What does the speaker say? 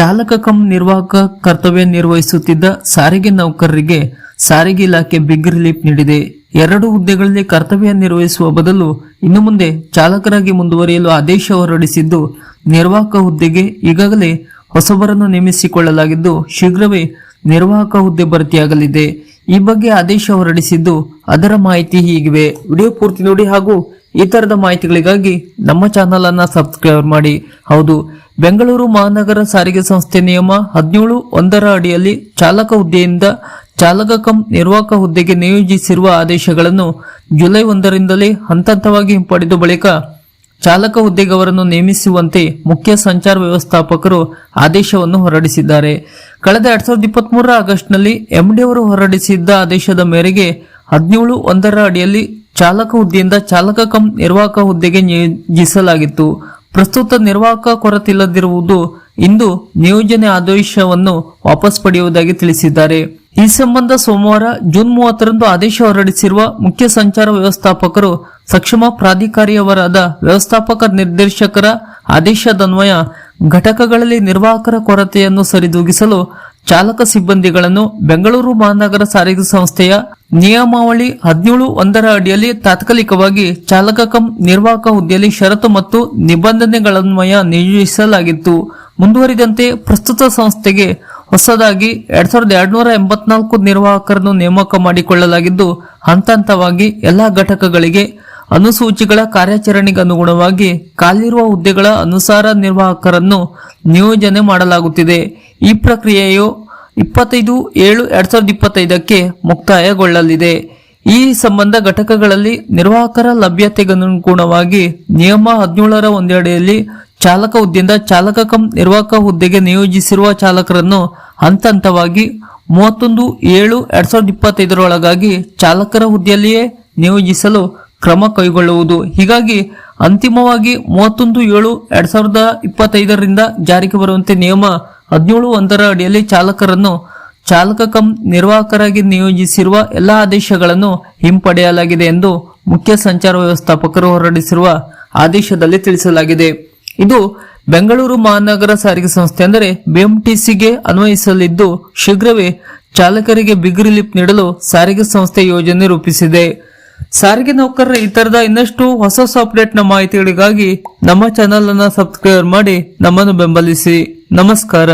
ಚಾಲಕ ಕಂ ನಿರ್ವಾಹಕ ಕರ್ತವ್ಯ ನಿರ್ವಹಿಸುತ್ತಿದ್ದ ಸಾರಿಗೆ ನೌಕರರಿಗೆ ಸಾರಿಗೆ ಇಲಾಖೆ ಬಿಗ್ ರಿಲೀಫ್ ನೀಡಿದೆ. ಎರಡು ಹುದ್ದೆಗಳಲ್ಲಿ ಕರ್ತವ್ಯ ನಿರ್ವಹಿಸುವ ಬದಲು ಇನ್ನು ಮುಂದೆ ಚಾಲಕರಾಗಿ ಮುಂದುವರಿಯಲು ಆದೇಶ ಹೊರಡಿಸಿದ್ದು, ನಿರ್ವಾಹಕ ಹುದ್ದೆಗೆ ಈಗಾಗಲೇ ಹೊಸಬರನ್ನು ನೇಮಿಸಿಕೊಳ್ಳಲಾಗಿದ್ದು, ಶೀಘ್ರವೇ ನಿರ್ವಾಹಕ ಹುದ್ದೆ ಭರ್ತಿಯಾಗಲಿದೆ. ಈ ಬಗ್ಗೆ ಆದೇಶ ಹೊರಡಿಸಿದ್ದು, ಅದರ ಮಾಹಿತಿ ಹೀಗಿವೆ. ವಿಡಿಯೋ ಪೂರ್ತಿ ನೋಡಿ ಹಾಗೂ ಈ ತರದ ಮಾಹಿತಿಗಳಿಗಾಗಿ ನಮ್ಮ ಚಾನಲ್ ಅನ್ನ ಸಬ್ಸ್ಕ್ರೈಬ್ ಮಾಡಿ. ಹೌದು, ಬೆಂಗಳೂರು ಮಹಾನಗರ ಸಾರಿಗೆ ಸಂಸ್ಥೆ ನಿಯಮ ಹದಿನೇಳು ಒಂದರ ಅಡಿಯಲ್ಲಿ ಚಾಲಕ ಹುದ್ದೆಯಿಂದ ಚಾಲಕ ಕಂ ನಿರ್ವಾಹಕ ಹುದ್ದೆಗೆ ನಿಯೋಜಿಸಿರುವ ಆದೇಶಗಳನ್ನು ಜುಲೈ ಒಂದರಿಂದಲೇ ಹಂತ ಹಂತವಾಗಿ ಹಿಂಪಡೆದ ಬಳಿಕ ಚಾಲಕ ಹುದ್ದೆಗೆ ಅವರನ್ನು ನೇಮಿಸುವಂತೆ ಮುಖ್ಯ ಸಂಚಾರ ವ್ಯವಸ್ಥಾಪಕರು ಆದೇಶವನ್ನು ಹೊರಡಿಸಿದ್ದಾರೆ. ಕಳೆದ ಎರಡ್ ಸಾವಿರದ ಇಪ್ಪತ್ತ್ ಮೂರರ ಆಗಸ್ಟ್ನಲ್ಲಿ ಎಂಡಿ ಅವರು ಹೊರಡಿಸಿದ್ದ ಆದೇಶದ ಮೇರೆಗೆ ಹದಿನೇಳು ಒಂದರ ಅಡಿಯಲ್ಲಿ ಚಾಲಕ ಹುದ್ದೆಯಿಂದ ಚಾಲಕ ಕಂ ನಿರ್ವಾಹಕ ಹುದ್ದೆಗೆ ನಿಯೋಜಿಸಲಾಗಿತ್ತು. ಪ್ರಸ್ತುತ ನಿರ್ವಾಹಕ ಕೊರತಿಲ್ಲದಿರುವುದು ಇಂದು ನಿಯೋಜನೆ ಆದೇಶವನ್ನು ವಾಪಸ್ ಪಡೆಯುವುದಾಗಿ ತಿಳಿಸಿದ್ದಾರೆ. ಈ ಸಂಬಂಧ ಸೋಮವಾರ ಜೂನ್ ಮೂವತ್ತರಂದು ಆದೇಶ ಹೊರಡಿಸಿರುವ ಮುಖ್ಯ ಸಂಚಾರ ವ್ಯವಸ್ಥಾಪಕರು ಸಕ್ಷಮ ಪ್ರಾಧಿಕಾರಿಯವರಾದ ವ್ಯವಸ್ಥಾಪಕ ನಿರ್ದೇಶಕರ ಆದೇಶದನ್ವಯ ಘಟಕಗಳಲ್ಲಿ ನಿರ್ವಾಹಕರ ಕೊರತೆಯನ್ನು ಸರಿದೂಗಿಸಲು ಚಾಲಕ ಸಿಬ್ಬಂದಿಗಳನ್ನು ಬೆಂಗಳೂರು ಮಹಾನಗರ ಸಾರಿಗೆ ಸಂಸ್ಥೆಯ ನಿಯಮಾವಳಿ ಹದಿನೇಳು ಒಂದರ ಅಡಿಯಲ್ಲಿ ತಾತ್ಕಾಲಿಕವಾಗಿ ಚಾಲಕ ಕಂ ನಿರ್ವಾಹಕ ಹುದ್ದೆಯಲ್ಲಿ ಷರತ್ತು ಮತ್ತು ನಿಬಂಧನೆಗಳನ್ವಯ ನಿಯೋಜಿಸಲಾಗಿತ್ತು. ಮುಂದುವರಿದಂತೆ ಪ್ರಸ್ತುತ ಸಂಸ್ಥೆಗೆ ಹೊಸದಾಗಿ ಎರಡ್ ಸಾವಿರದ ಎರಡ್ನೂರ ಎಂಬತ್ನಾಲ್ಕು ನಿರ್ವಾಹಕರನ್ನು ನೇಮಕ ಮಾಡಿಕೊಳ್ಳಲಾಗಿದ್ದು, ಹಂತ ಹಂತವಾಗಿ ಎಲ್ಲಾ ಘಟಕಗಳಿಗೆ ಅನುಸೂಚಿಗಳ ಕಾರ್ಯಾಚರಣೆಗೆ ಅನುಗುಣವಾಗಿ ಖಾಲಿರುವ ಹುದ್ದೆಗಳ ಅನುಸಾರ ನಿರ್ವಾಹಕರನ್ನು ನಿಯೋಜನೆ ಮಾಡಲಾಗುತ್ತಿದೆ. ಈ ಪ್ರಕ್ರಿಯೆಯು ಇಪ್ಪತ್ತೈದು ಏಳು ಎರಡ್ ಸಾವಿರದ ಇಪ್ಪತ್ತೈದಕ್ಕೆ ಮುಕ್ತಾಯಗೊಳ್ಳಲಿದೆ. ಈ ಸಂಬಂಧ ಘಟಕಗಳಲ್ಲಿ ನಿರ್ವಾಹಕರ ಲಭ್ಯತೆಗನುಗುಣವಾಗಿ ನಿಯಮ ಹದಿನೇಳರ ಒಂದೆಡೆಯಲ್ಲಿ ಚಾಲಕ ಹುದ್ದೆಯಿಂದ ಚಾಲಕ ಕಂ ನಿರ್ವಾಹಕ ಹುದ್ದೆಗೆ ನಿಯೋಜಿಸಿರುವ ಚಾಲಕರನ್ನು ಹಂತ ಹಂತವಾಗಿ ಮೂವತ್ತೊಂದು ಏಳು ಎರಡ್ ಸಾವಿರದ ಇಪ್ಪತ್ತೈದರೊಳಗಾಗಿ ಚಾಲಕರ ಹುದ್ದೆಯಲ್ಲಿಯೇ ನಿಯೋಜಿಸಲು ಕ್ರಮ ಕೈಗೊಳ್ಳುವುದು. ಹೀಗಾಗಿ ಅಂತಿಮವಾಗಿ ಮೂವತ್ತೊಂದು ಏಳು ಎರಡ್ ಸಾವಿರದ ಇಪ್ಪತ್ತೈದರಿಂದ ಜಾರಿಗೆ ಬರುವಂತೆ ನಿಯಮ ಹದಿನೇಳು ಒಂದರ ಅಡಿಯಲ್ಲಿ ಚಾಲಕರನ್ನು ಚಾಲಕ ಕಂ ನಿರ್ವಾಹಕರಾಗಿ ನಿಯೋಜಿಸಿರುವ ಎಲ್ಲಾ ಆದೇಶಗಳನ್ನು ಹಿಂಪಡೆಯಲಾಗಿದೆ ಎಂದು ಮುಖ್ಯ ಸಂಚಾರ ವ್ಯವಸ್ಥಾಪಕರು ಹೊರಡಿಸಿರುವ ಆದೇಶದಲ್ಲಿ ತಿಳಿಸಲಾಗಿದೆ. ಇದು ಬೆಂಗಳೂರು ಮಹಾನಗರ ಸಾರಿಗೆ ಸಂಸ್ಥೆ ಅಂದರೆ ಬಿಎಂಟಿಸಿಗೆ ಅನ್ವಯಿಸಲಿದ್ದು ಶೀಘ್ರವೇ ಚಾಲಕರಿಗೆ ಬಿಗ್ ರಿಲೀಫ್ ನೀಡಲು ಸಾರಿಗೆ ಸಂಸ್ಥೆ ಯೋಜನೆ ರೂಪಿಸಿದೆ. ಸಾರಿಗೆ ನೌಕರರ ಈ ತರದ ಇನ್ನಷ್ಟು ಹೊಸ ಹೊಸ ಅಪ್ಡೇಟ್ನ ಮಾಹಿತಿಗಳಿಗಾಗಿ ನಮ್ಮ ಚಾನೆಲ್ ಅನ್ನ ಸಬ್ಸ್ಕ್ರೈಬ್ ಮಾಡಿ ನಮ್ಮನ್ನು ಬೆಂಬಲಿಸಿ. ನಮಸ್ಕಾರ.